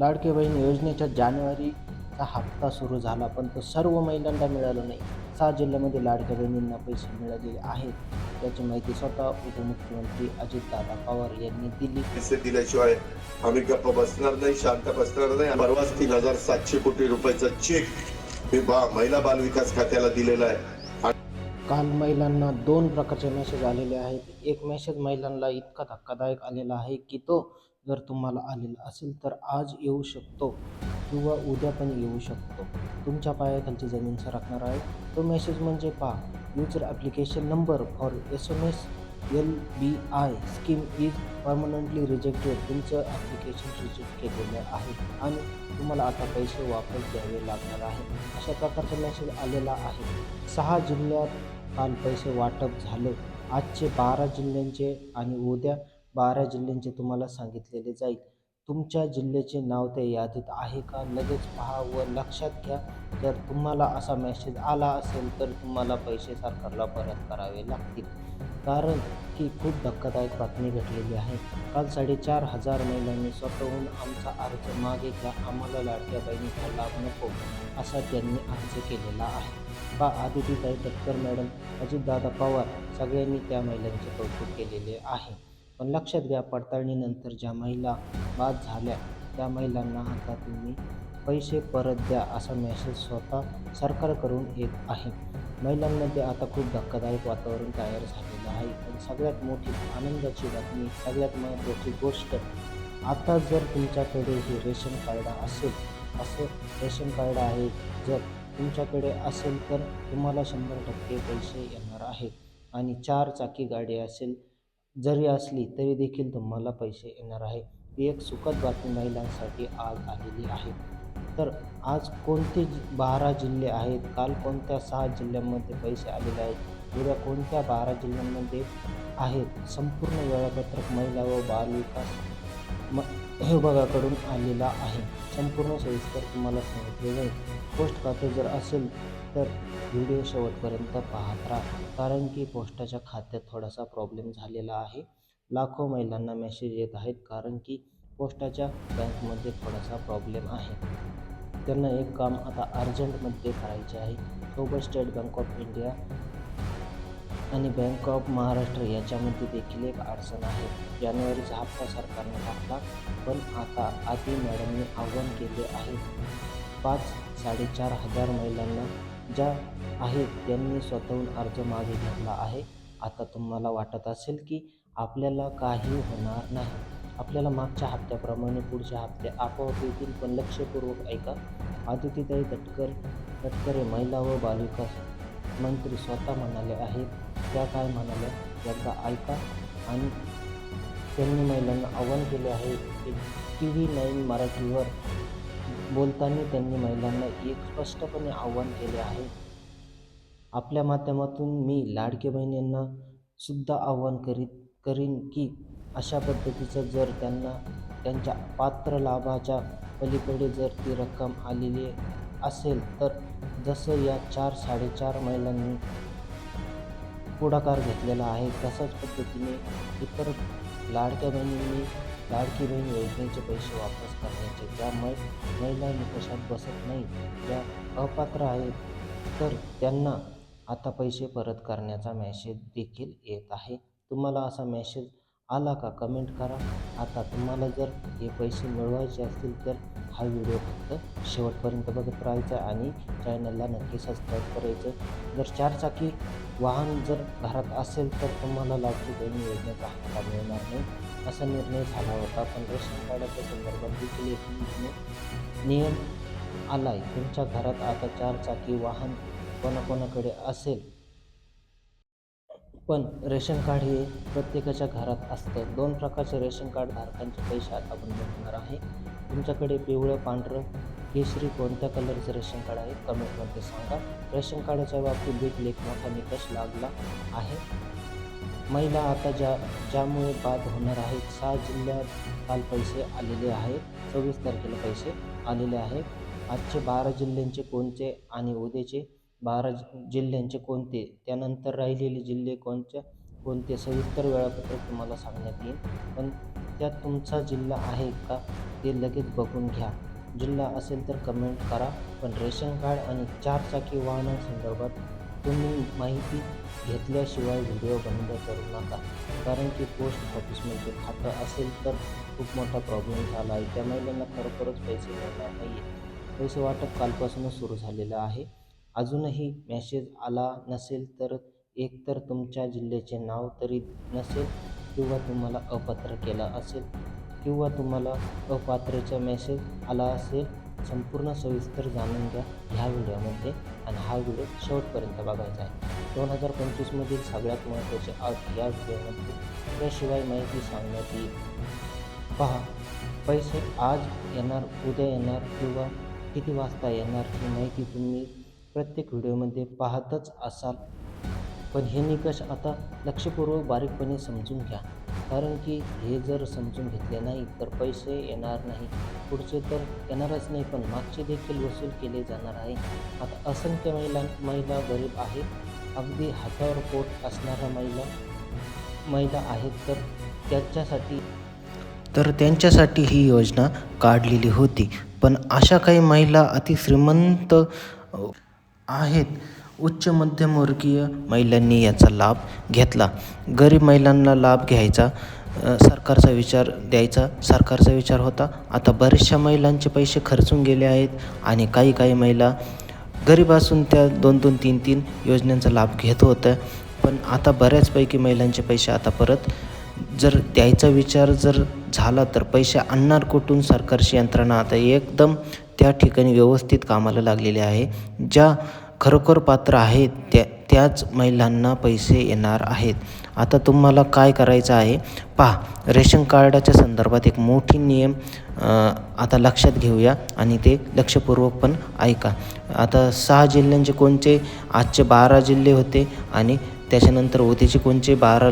लाडकी बहीण योजनेच्या जानेवारीचा हप्ता सुरू झाला पण तो सर्व महिलांना मिळाला नाही. सहा जिल्ह्यामध्ये लाडक्या बहिणींना पैसे मिळालेले आहेत याची माहिती स्वतः उपमुख्यमंत्री अजितदादा पवार यांनी दिली. पैसे दिल्याशिवाय आम्ही गप्प बसणार नाही शांत बसणार नाही. परवाच तीन हजार सातशे कोटी रुपयाचा चेक मी बा महिला बाल विकास खात्याला दिलेला आहे. काल महिलांना दोन प्रकारचे मेसेज आलेले आहेत. एक मेसेज महिलांना इतका धक्कादायक आलेला आहे की तो जर तुम्हाला आलेला असेल तर आज येऊ शकतो किंवा उद्या पण येऊ शकतो. तुमच्या पायाखालची जमीन सरकणार आहे. तो मेसेज म्हणजे पहा user application number for S M S L B I scheme is permanently rejected तुमचं ॲप्लिकेशन रिजेक्ट केलेलं आहे आणि तुम्हाला आता पैसे वापस द्यावे लागणार आहे. अशा प्रकारचा मेसेज आलेला आहे. सहा जिल्ह्यात काल पैसे वाटप झाले. आजचे बारा जिल्ह्यांचे आणि उद्या बारा जिल्ह्यांचे तुम्हाला सांगितलेले जाईल. तुमच्या जिल्ह्याचे नाव त्या यादीत आहे का? लगेच पहा व लक्षात घ्या. जर तुम्हाला असा मेसेज आला असेल तर तुम्हाला पैसे सरकारला परत करावे लागतील. कारण की खूप धक्कादायक बातमी घडलेली आहे. काल साडेचार हजार महिलांनी स्वतःहून आमचा अर्ज मागे घ्या. आम्हाला लाडक्या बहिणीचा लाभ नको असा त्यांनी अर्ज केलेला आहे. बा आदितीताई तटकर मॅडम अजितदादा पवार सगळ्यांनी त्या महिलांचे कौतुक केलेले आहे. पण लक्षात घ्या पडताळणीनंतर ज्या महिला बाद झाल्या त्या महिलांना आता तुम्ही पैसे परत द्या असा मेसेज स्वतः सरकारकडून येत आहे. महिलांमध्ये आता खूप धक्कादायक वातावरण तयार झालेलं आहे. पण सगळ्यात मोठी आनंदाची बातमी सगळ्यात महत्त्वाची गोष्ट आता जर तुमच्याकडे हे रेशन कार्ड असेल असं रेशन कार्ड आहे जर तुमच्याकडे असेल तर तुम्हाला शंभर टक्के पैसे येणार आहेत आणि चार चाकी गाडी असेल जरी असली तरी देखील तुम्हाला पैसे येणार आहे. ही एक सुखद बातमी महिलांसाठी आज आलेली आहे. तर आज कोणते बारा जिल्हे आहेत? काल कोणत्या सहा जिल्ह्यांमध्ये पैसे आलेले आहेत? उद्या कोणत्या बारा जिल्ह्यांमध्ये आहेत? संपूर्ण वेळापत्रक महिला व बालविकास म विभागाकडून आलेला आहे. संपूर्ण सविस्तर तुम्हाला सांगितले जाईल. पोस्ट खाते जर असेल तर व्हिडिओ शेवटपर्यंत पाहत राहा. कारण की पोस्टाच्या खात्यात थोडासा प्रॉब्लेम झालेला आहे. लाखो महिलांना मेसेज येत आहेत कारण की पोस्टाच्या बँकमध्ये थोडासा प्रॉब्लेम आहे. त्यांना एक काम आता अर्जंटमध्ये करायचे आहे. सोबत स्टेट बँक ऑफ इंडिया आणि बँक ऑफ महाराष्ट्र याच्यामध्ये देखील एक अडचण आहे. जानेवारीचा हप्ता सरकारने टाकला पण आता आधी मॅडमने आव्हान केले आहे. पाच साडेचार हजार महिलांना ज्या आहेत त्यांनी स्वतःहून अर्ज मागे घेतला आहे. आता तुम्हाला वाटत असेल की आपल्याला काही होणार नाही. आपल्याला मागच्या हप्त्याप्रमाणे पुढचे हप्ते आपोआप येतील पण लक्षपूर्वक ऐका. आदितीताई तटकर तटकरे महिला व बालविकास मंत्री स्वतः म्हणाले आहेत. त्या काय म्हणाल्या? एकदा ऐका. आणि त्यांनी महिलांना आव्हान केले आहे. की टी व्ही नाईन मराठीवर बोलताना त्यांनी महिलांना एक स्पष्टपणे आव्हान केले आहे. आपल्या माध्यमातून मी लाडके बहिणींना सुद्धा आव्हान करीत करीन की अशा पद्धतीचं जर त्यांना त्यांच्या पात्र लाभाच्या पलीकडे जर ती रक्कम आलेली असेल तर जसं या चार साडेचार महिलांनी पुढाकार घेतलेला आहे तशाच पद्धतीने इतर लाडक्या बहिणींनी लाडकी बहीण योजनेचे पैसे वापस करण्याचे त्यामुळे महिला निकषात बसत नाही त्या अपात्र आहेत तर त्यांना आता पैसे परत करण्याचा मेसेज देखील येत आहे. तुम्हाला असा मेसेज आला का? कमेंट करा. आता तुम्हाला जर हे पैसे मिळवायचे असतील तर हा व्हिडिओ फक्त शेवटपर्यंत बघत राहायचा आणि चॅनलला नक्की सबस्क्राईब करायचं. जर चारचाकी वाहन जर घरात असेल तर तुम्हाला लागू देणे योजनेचा हक्का मिळणार नाही. असा निर्णय झाला होता. पण रेशन कार्डाच्या संदर्भात देखील एक नियम आला आहे तुमच्या घरात आता चारचाकी वाहन कोणाकोणाकडे असेल पण रेशन कार्ड हे प्रत्येकाच्या घरात असतं. दोन प्रकारचे रेशन कार्ड धारकांचे पैसे आता बंद होणार आहे. तुमच्याकडे पिवळं पांढरं केशरी कोणत्या कलरचं रेशन कार्ड आहे? कमेंटमध्ये सांगा. रेशन कार्डाच्या बाबतीत देखील एक मोठा निकष लागला आहे. महिला आता ज्या ज्यामुळे बाद होणार आहेत सहा जिल्ह्यात काल पैसे आलेले आहेत सव्वीस तारखेला पैसे आलेले आहेत आजचे बारा जिल्ह्यांचे कोणते आणि उद्याचे? बारा जिल्ह्यांचे कोणते? त्यानंतर राहिलेले जिल्हे कोणत्या कोणते? सविस्तर वेळापत्रक तुम्हाला सांगण्यात येईल. पण त्यात तुमचा जिल्हा आहे का ते लगेच बघून घ्या. जिल्हा असेल तर कमेंट करा. पण रेशन कार्ड आणि चारचाकी वाहनांसंदर्भात तुम्ही माहिती घेतल्याशिवाय व्हिडिओ बंद करू नका. कारण की पोस्ट ऑफिसमध्ये खातं असेल तर खूप मोठा प्रॉब्लेम झाला आहे. त्या महिलांना खरोखरच पैसे मिळणार नाही आहे पैसे वाटप कालपासूनच सुरू झालेलं आहे. अजूनही मेसेज आला नसेल तर एकतर तुमच्या जिल्ह्याचे नाव तरी नसेल किंवा तुम्हाला अपात्र केला असेल किंवा तुम्हाला अपात्रेचा मेसेज आला असेल संपूर्ण सविस्तर जाणून घ्या ह्या व्हिडिओमध्ये आणि हा व्हिडिओ शेवटपर्यंत बघायचा आहे. दोन हजार पंचवीसमधील सगळ्यात महत्त्वाचे आज या व्हिडिओमध्ये त्याशिवाय माहिती सांगण्यात येईल. पहा पैसे आज येणार उद्या येणार किंवा किती वाजता येणार ही माहिती तुम्ही प्रत्येक व्हिडिओमध्ये पाहतच असाल. पण हे निकष आता लक्षपूर्वक बारीकपणे समजून घ्या. कारण की हे जर समजून घेतले नाही तर पैसे येणार नाही. पुढचे तर येणारच नाही पण मागचे देखील वसूल केले जाणार आहे. आता असंख्य महिला महिला गरीब आहेत अगदी हातावर पोट असणाऱ्या महिला महिला आहेत तर त्याच्यासाठी तर त्यांच्यासाठी ही योजना काढलेली होती. पण अशा काही महिला अतिश्रीमंत आहेत. उच्च मध्यमवर्गीय महिलांनी याचा लाभ घेतला. गरीब महिलांना लाभ घ्यायचा सरकारचा विचार द्यायचा सरकारचा विचार होता. आता बऱ्याचशा महिलांचे पैसे खर्चून गेले आहेत आणि काही काही महिला गरीब असून त्या दोन दोन तीन तीन योजनांचा लाभ घेत होत्या. पण आता बऱ्याचपैकी महिलांचे पैसे आता परत जर द्यायचा विचार जर झाला तर पैसे आणणार कुठून? सरकारची यंत्रणा आता एकदम त्या ठिकाणी व्यवस्थित कामाला लागलेले आहे. ज्या खरोखर पात्र आहेत त्या त्याच महिलांना पैसे येणार आहेत. आता तुम्हाला काय करायचं आहे? पहा रेशन कार्डाच्या संदर्भात एक मोठी नियम आता लक्षात घेऊया आणि ते लक्षपूर्वक पण ऐका. आता सहा जिल्ह्यांचे कोणते? आजचे बारा जिल्हे होते आणि त्याच्यानंतर होतीचे कोणचे बारा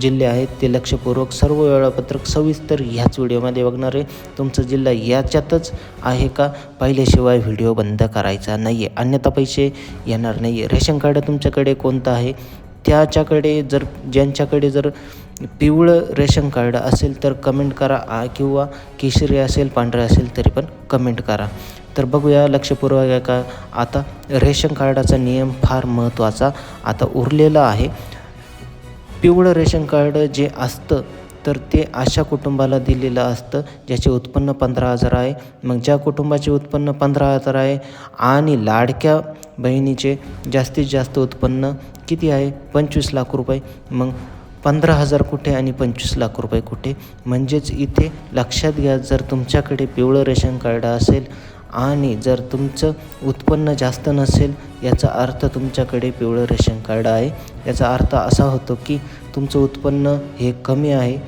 जिल्हे आहेत ते लक्षपूर्वक सर्व वेळापत्रक सविस्तर ह्याच व्हिडिओमध्ये बघणार आहे. तुमचा जिल्हा याच्यातच आहे का? पाहिल्याशिवाय व्हिडिओ बंद करायचा नाही आहे अन्यथा पैसे येणार नाही आहे रेशन कार्ड तुमच्याकडे कोणतं आहे? त्याच्याकडे जर ज्यांच्याकडे जर पिवळं रेशन कार्ड असेल तर कमेंट करा किंवा केशरी असेल पांढरे असेल तरी पण कमेंट करा. तर बघूया लक्षपूर्वक आहे का? आता रेशन कार्डाचा नियम फार महत्त्वाचा आता उरलेला आहे. पिवळं रेशन कार्ड जे असतं तर ते अशा कुटुंबाला दिलेलं असतं ज्याचे उत्पन्न पंधरा हजार आहे. मग ज्या कुटुंबाचे उत्पन्न पंधरा हजार आहे आणि लाडक्या बहिणीचे जास्तीत जास्त उत्पन्न किती आहे? पंचवीस लाख रुपये. मग पंधरा हजार कुठे आणि पंचवीस लाख रुपये कुठे? म्हणजेच इथे लक्षात घ्या जर तुमच्याकडे पिवळं रेशन कार्ड असेल आणि जर तुमचं उत्पन्न जास्त नसेल याचा अर्थ तुमच्याकडे पिवळं रेशन कार्ड आहे. याचा अर्थ असा होतो की तुमचं उत्पन्न हे कमी आहे.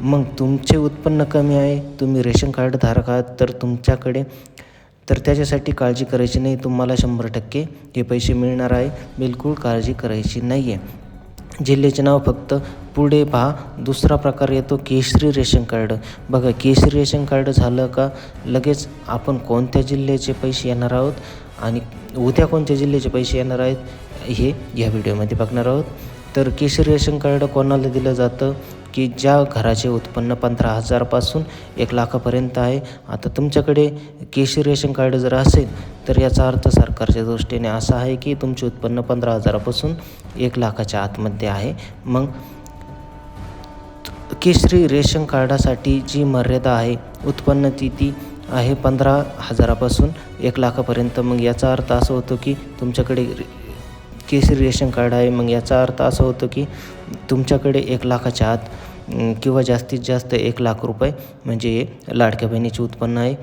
मग तुमचे उत्पन्न कमी आहे तुम्ही रेशन कार्ड धारक आहात तर तुमच्याकडे तर त्याच्यासाठी काळजी करायची नाही. तुम्हाला शंभर टक्के हे पैसे मिळणार आहे. बिलकुल काळजी करायची नाही आहे जिल्ह्याचे नाव फक्त पुढे पहा. दुसरा प्रकार येतो केशरी रेशन कार्ड. बघा केशरी रेशन कार्ड झालं का लगेच आपण कोणत्या जिल्ह्याचे पैसे येणार आहोत आणि उद्या कोणत्या जिल्ह्याचे पैसे येणार आहेत हे या व्हिडिओमध्ये बघणार आहोत. तर केशरी रेशन कार्ड कोणाला दिलं जातं? की ज्या घराचे उत्पन्न पंधरा हजारपासून एक लाखापर्यंत आहे. आता तुमच्याकडे केशरी रेशन कार्ड जर असेल तर याचा अर्थ सरकारच्या दृष्टीने असा आहे की तुमचे उत्पन्न पंधरा हजारापासून एक लाखाच्या आतमध्ये आहे. मग केशरी रेशन कार्डासाठी जी मर्यादा आहे उत्पन्न ती ती आहे पंधरा हजारापासून एक लाखापर्यंत. मग याचा अर्थ असं होतो की तुमच्याकडे केशरी केसरी रेशन कार्ड आहे. मग याचा अर्थ असं होतो की तुमच्याकडे एक लाखाच्या आत किंवा जास्तीत जास्त एक लाख रुपये म्हणजे लाडक्या बहिणीचे उत्पन्न आहे.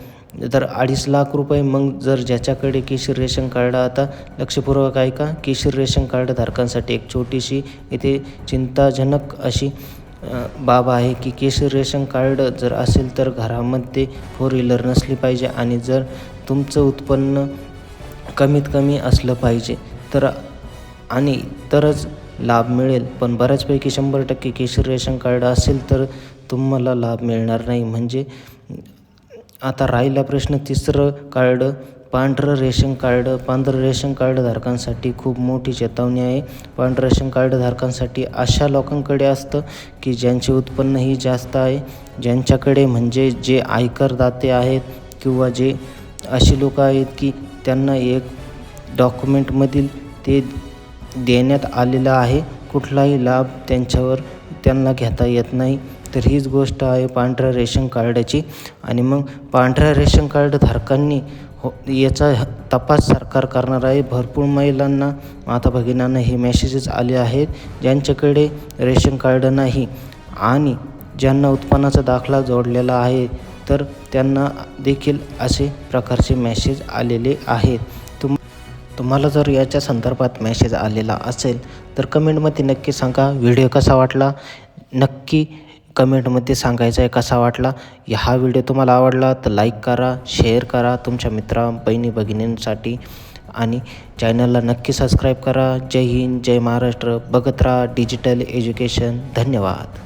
तर अडीच लाख रुपये मग जर ज्याच्याकडे केशर रेशन कार्ड आता लक्षपूर्वक आहे का केशरी रेशन कार्ड धारकांसाठी एक छोटीशी इथे चिंताजनक अशी बाब आहे की केशर रेशन कार्ड जर असेल तर घरामध्ये फोर व्हीलर नसली पाहिजे आणि जर तुमचं उत्पन्न कमीत कमी असलं पाहिजे तर आणि तरच लाभ मिळेल. पण बऱ्याचपैकी शंभर टक्के केशरी रेशन कार्ड असेल तर तुम्हाला लाभ मिळणार नाही. म्हणजे आता राहिला प्रश्न तिसरं कार्ड पांढरं रेशन कार्ड. पांढरं रेशन कार्ड धारकांसाठी खूप मोठी चेतावणी आहे. पांढरं रेशन कार्ड धारकांसाठी अशा लोकांकडे असतं की ज्यांचे उत्पन्नही जास्त आहे. ज्यांच्याकडे म्हणजे जे आयकरदाते आहेत किंवा जे अशी लोकं आहेत की त्यांना एक डॉक्युमेंटमधील ते देण्यात आलेला आहे. कुठलाही लाभ त्यांच्यावर त्यांना घेता येत नाही. तर हीच गोष्ट आहे पांढऱ्या रेशन कार्डाची. आणि मग पांढऱ्या रेशन कार्ड धारकांनी हो याचा तपास सरकार करणार आहे. भरपूर महिलांना माता भगिनींना हे मेसेजेस आले आहेत ज्यांच्याकडे रेशन कार्ड नाही. आणि ज्यांना उत्पन्नाचा दाखला जोडलेला आहे तर त्यांना देखील असे प्रकारचे मेसेज आलेले आहेत. तुम्हाला जर याच्या संदर्भात मेसेज आलेला असेल तर कमेंटमध्ये नक्की सांगा. व्हिडिओ कसा वाटला? नक्की कमेंटमध्ये सांगायचा आहे कसा वाटला? हा व्हिडिओ तुम्हाला आवडला तर लाईक करा शेअर करा तुमच्या मित्रा बहिणी भगिनींसाठी. आणि चॅनलला नक्की सबस्क्राईब करा. जय हिंद जय महाराष्ट्र. बघत राहा डिजिटल एज्युकेशन धन्यवाद.